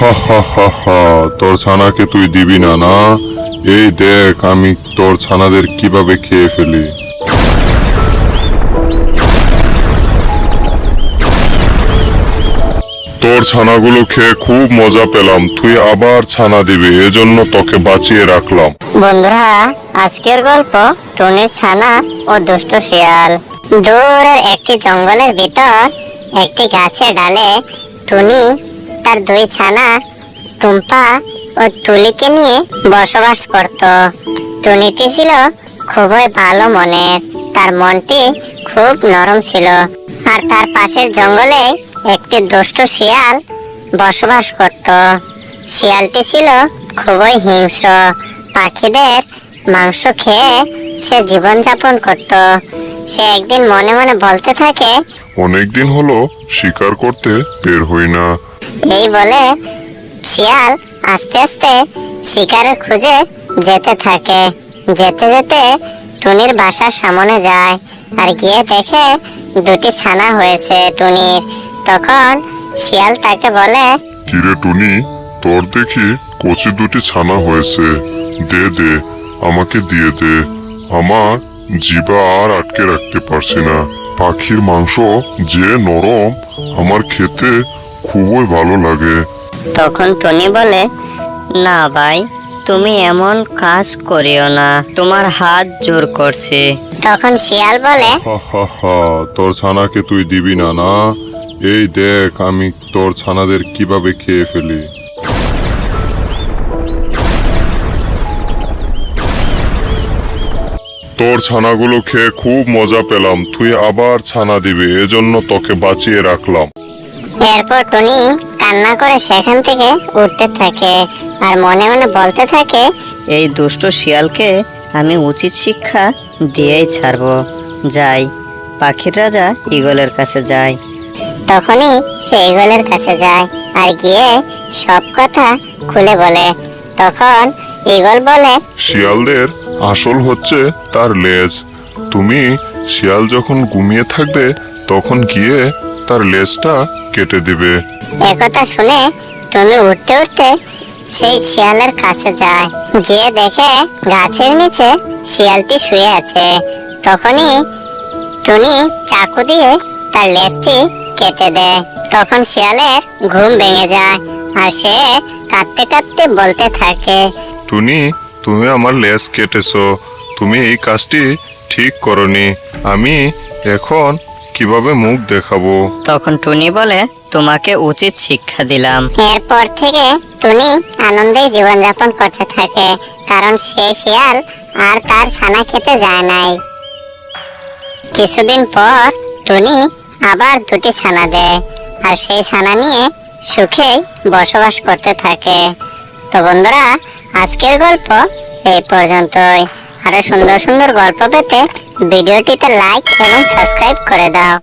হা হা হা হা, তোর ছানাকে তুই দিবি না না? এই দেখ, আমি তোর ছানাদের কীভাবে খেয়ে ফেলি। তোর ছানাগুলো খেয়ে খুব মজা পেলাম, তুই আবার ছানা দিবি, এজন্য তোকে বাঁচিয়ে রাখলাম। বন্ধুরা, আজকের গল্প টুনির ছানা ও দুষ্ট শিয়াল। দূরের একটি জঙ্গলের ভিতর একটি গাছের ডালে টুনি তার দুই ছানা টুম্পা ও তুলিকে নিয়ে বসবাস করত। টুনিটি ছিল খুবই ভালো মনের। তার মনটি খুব নরম ছিল। আর তার পাশের জঙ্গলে একটি দুষ্ট শিয়াল বসবাস করত। শিয়ালটি ছিল খুবই হিংস্র। পাখিদের মাংস খেয়ে সে জীবনযাপন করত। সে একদিন মনে মনে বলতে থাকে অনেকদিন হলো শিকার করতে বের হই না। এই বলে শিয়াল আস্তে আস্তে শিকারের খুঁজে যেতে থাকে। যেতে যেতে টুনির বাসার সামনে যায় আর গিয়ে দেখে দুটি ছানা হয়েছে টুনির। তখন শিয়াল তাকে বলে, কিরে টুনি, তোর দেখি কচি দুটি ছানা হয়েছে। দে দে, আমাকে দিয়ে দে। আমার জিবা আর আটকে রাখতে পারছি না। পাখির মাংস যে নরম, আমার খেতে খুবই ভালো লাগে। তখন টনি বলে না ভাই তুমি এমন কাজ করিও না তোমার হাত জোর করছে। তখন শিয়াল বলে হা হা হা তোর ছানাকে তুই দিবি না না? এই দেখ আমি তোর ছানাদের কীভাবে খেয়ে ফেলি। তোর ছানাগুলো খেয়ে খুব মজা পেলাম তুই আবার ছানা দিবি এজন্য তোকে বাঁচিয়ে রাখলাম। এরপর টনি কান্না করে সেখান থেকে উঠতে থাকে আর মনে মনে বলতে থাকে এই দুষ্ট শিয়ালকে আমি উচিত শিক্ষা দিয়েই ছাড়বো। যাই পাখির রাজা ইগলের কাছে যায়। তখনই সে ইগলের কাছে যায় আর গিয়ে সব কথা খুলে বলে। তখন ইগল বলে শিয়ালদের আসল হচ্ছে তার লেজ। তুমি শিয়াল যখন ঘুমিয়ে থাকবে তখন গিয়ে তার লেজটা কেটে দিবে। একথা শুনে টনি উঠতে উঠতে সেই শিয়ালের কাছে যায়। গিয়ে দেখে গাছের নিচে শিয়ালটি শুয়ে আছে। তখনই টুনি চাকু দিয়ে তার লেজটি কেটে দেয়। তখন শিয়ালের ঘুম ভেঙে যায় আর সে কাঁদতে কাঁদতে বলতে থাকে টুনি তুমি আমার লেজ কেটেছো। তুমি এই কাজটি ঠিক করনি। আমি এখন কীভাবে মুখ দেখাবো? তখন টুনি বলে তোমাকে উচিত শিক্ষা দিলাম। এরপর থেকে টুনি আনন্দেই জীবনযাপন করতে থাকে কারণ সে শিয়াল আর তার ছানা খেতে যায় নাই। কিছুদিন পর টুনি আবার দুটি ছানা দেয় আর সেই ছানা নিয়ে সুখেই বসবাস করতে থাকে। তো বন্ধুরা আজকের গল্প এই পর্যন্তই। আরও সুন্দর সুন্দর গল্প পেতে ভিডিওটিতে লাইক এবং সাবস্ক্রাইব করে দাও।